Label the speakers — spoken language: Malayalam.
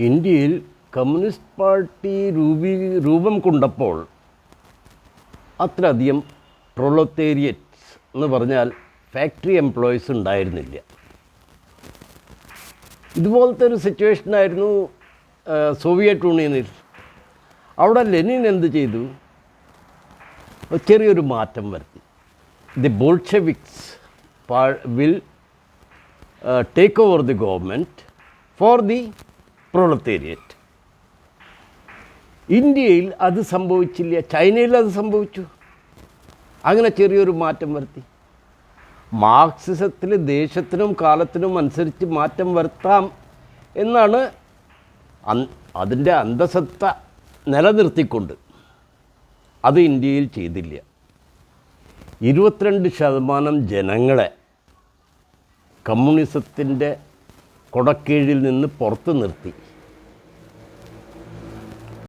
Speaker 1: ഇന്ത്യയിൽ കമ്മ്യൂണിസ്റ്റ് പാർട്ടി രൂപീ രൂപം കൊണ്ടപ്പോൾ അത്രയധികം പ്രൊളത്തേരിയറ്റ്സ് എന്ന് പറഞ്ഞാൽ ഫാക്ടറി എംപ്ലോയീസ് ഉണ്ടായിരുന്നില്ല. ഇതുപോലത്തെ ഒരു സിറ്റുവേഷനായിരുന്നു സോവിയറ്റ് യൂണിയനിൽ. അവിടെ ലെനിൻ എന്ത് ചെയ്തു? ചെറിയൊരു മാറ്റം വരുത്തി. The Bolsheviks will take over the government for the proletariat. ഇന്ത്യയിൽ അത് സംഭവിച്ചില്ല. ചൈനയിൽ അത് സംഭവിച്ചു. അങ്ങനെ ചെറിയൊരു മാറ്റം വരുത്തി. മാർക്സിസത്തിൽ ദേശത്തിനും കാലത്തിനും അനുസരിച്ച് മാറ്റം വരുത്താം എന്നാണ് അതിന്റെ അന്തസത്ത നിലനിർത്തിക്കൊണ്ട് അത് ഇന്ത്യയിൽ ചെയ്തില്ല. ഇരുപത്തിരണ്ട് ശതമാനം ജനങ്ങളെ കമ്മ്യൂണിസത്തിന്റെ കൊടക്കീഴിൽ നിന്ന് പുറത്ത് നിർത്തി.